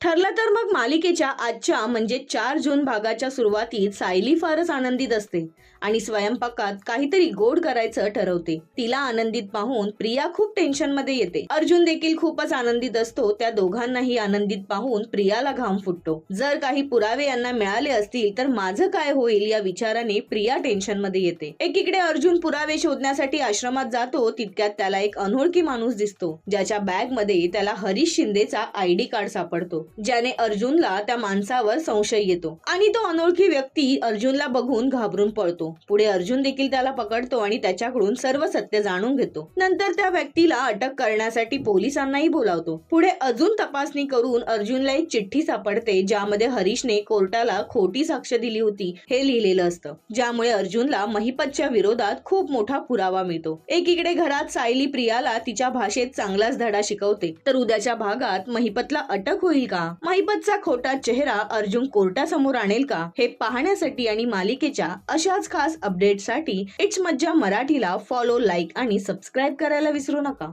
ठरलं तर मग मालिकेच्या आजच्या म्हणजे चार जून भागाच्या सुरुवातीत सायली फारच आनंदित असते आणि स्वयंपाकात काहीतरी गोड करायचं ठरवते. तिला आनंदित पाहून प्रिया खूप टेन्शनमध्ये येते. अर्जुन देखील खूपच आनंदित असतो त्या दोघांनाही आनंदित पाहून प्रियाला घाम फुटतो. जर काही पुरावे यांना मिळाले असतील तर माझं काय होईल या विचाराने प्रिया टेन्शनमध्ये येते. एकीकडे अर्जुन पुरावे शोधण्यासाठी आश्रमात जातो तितक्यात त्याला एक अनोळखी माणूस दिसतो ज्याच्या बॅगमध्ये त्याला हरीश शिंदेचा आयडी कार्ड सापडतो. ज्याने अर्जुनला त्या माणसावर संशय येतो. आणि तो अनोळखी व्यक्ती अर्जुनला बघून घाबरून पळतो पुढे अर्जुन देखील त्याला पकडतो आणि त्याच्याकडून सर्व सत्य जाणून घेतो. नंतर त्या व्यक्तीला अटक करण्यासाठी पोलिसांनाही बोलावतो. पुढे अजून तपासणी करून अर्जुनला एक चिठ्ठी सापडते ज्यामध्ये हरीशने कोर्टाला खोटी साक्ष दिली होती हे लिहिलेलं असतं. ज्यामुळे अर्जुनला महिपतच्या विरोधात खूप मोठा पुरावा मिळतो. एकीकडे घरात सायली प्रियाला तिच्या भाषेत चांगलाच धडा शिकवते तर उद्याच्या भागात महिपतला अटक होईल का? महिपतचा खोटा चेहरा अर्जुन कोर्टासमोर आणेल का? हे पाहण्यासाठी आणि मालिकेच्या अशाच खास अपडेटसाठी इट्स मज्जा मराठीला फॉलो लाईक आणि सबस्क्राईब करायला विसरू नका.